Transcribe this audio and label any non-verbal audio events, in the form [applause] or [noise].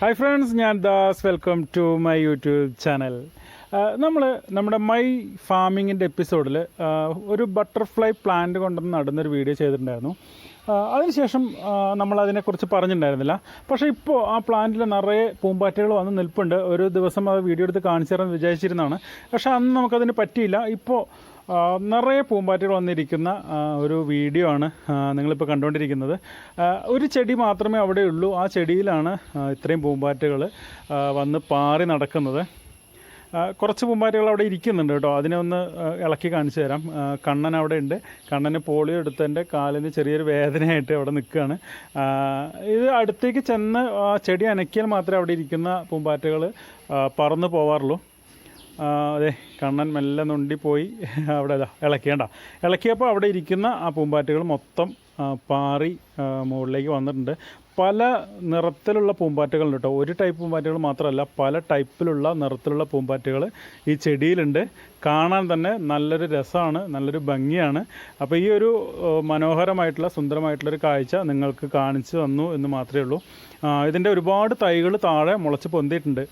Hi friends ഞാൻ Das welcome to my YouTube channel നമ്മൾ നമ്മുടെ മൈ ഫാമിങ്ങിന്റെ എപ്പിസോഡിൽ ഒരു ബട്ടർഫ്ലൈ പ്ലാന്റ് കൊണ്ടുവന്ന് നടന്നൊരു വീഡിയോ ചെയ്തിട്ടുണ്ടായിരുന്നു. ആ, അതിനുശേഷം നമ്മൾ അതിനെക്കുറിച്ച് പറഞ്ഞിട്ടുണ്ടായിരുന്നില്ല. പക്ഷേ ഇപ്പോൾ ആ പ്ലാന്റിൽ നിറയെ പൂമ്പാറ്റകൾ വന്ന് നിൽപ്പുണ്ട്. ഒരു ദിവസം അത് വീഡിയോ എടുത്ത് കാണിച്ചു തരാമെന്ന് വിചാരിച്ചിരുന്നതാണ്. പക്ഷേ അന്ന് നമുക്കതിന് പറ്റിയില്ല. ഇപ്പോൾ നിറയെ പൂമ്പാറ്റകൾ വന്നിരിക്കുന്ന ഒരു വീഡിയോ ആണ് നിങ്ങളിപ്പോൾ കണ്ടുകൊണ്ടിരിക്കുന്നത് ഒരു ചെടി മാത്രമേ അവിടെ ഉള്ളൂ. ആ ചെടിയിലാണ് ഇത്രയും പൂമ്പാറ്റകൾ വന്ന് പാറി നടക്കുന്നത്. കുറച്ച് പൂമ്പാറ്റകൾ അവിടെ ഇരിക്കുന്നുണ്ട് കേട്ടോ. അതിനെ ഒന്ന് ഇളക്കി കാണിച്ചു തരാം. കണ്ണൻ അവിടെ ഉണ്ട്. കണ്ണന് പോളിയോ എടുത്തതിന്റെ കാലിന് ചെറിയൊരു വേദനയായിട്ട് അവിടെ നിൽക്കുകയാണ്. ഇത് അടുത്തേക്ക് ചെന്ന് ചെടി അനക്കിയാൽ മാത്രമേ അവിടെ ഇരിക്കുന്ന പൂമ്പാറ്റകൾ പറന്ന് പോവാറുള്ളൂ. അതെ കണ്ണൻ മെല്ലെ നുണ്ടിപ്പോയി. [laughs] അവിടെ ഇതാ ഇളക്കിയണ്ട. ഇളക്കിയപ്പോൾ അവിടെ ഇരിക്കുന്ന ആ പൂമ്പാറ്റകൾ മൊത്തം പാറി മുകളിലേക്ക് വന്നിട്ടുണ്ട്. പല നിറത്തിലുള്ള പൂമ്പാറ്റകളുണ്ട് കേട്ടോ. ഒരു ടൈപ്പ് പൂമ്പാറ്റകൾ മാത്രമല്ല പല ടൈപ്പിലുള്ള നിറത്തിലുള്ള പൂമ്പാറ്റകൾ ഈ ചെടിയിലുണ്ട്. കാണാൻ തന്നെ നല്ലൊരു രസമാണ് നല്ലൊരു ഭംഗിയാണ്. അപ്പോൾ ഈ ഒരു മനോഹരമായിട്ടുള്ള സുന്ദരമായിട്ടുള്ളൊരു കാഴ്ച നിങ്ങൾക്ക് കാണിച്ചു തന്നു എന്ന് മാത്രമേ ഉള്ളൂ. ഇതിന്റെ ഒരുപാട് തൈകൾ താഴെ മുളച്ച് പൊന്തിയിട്ടുണ്ട്.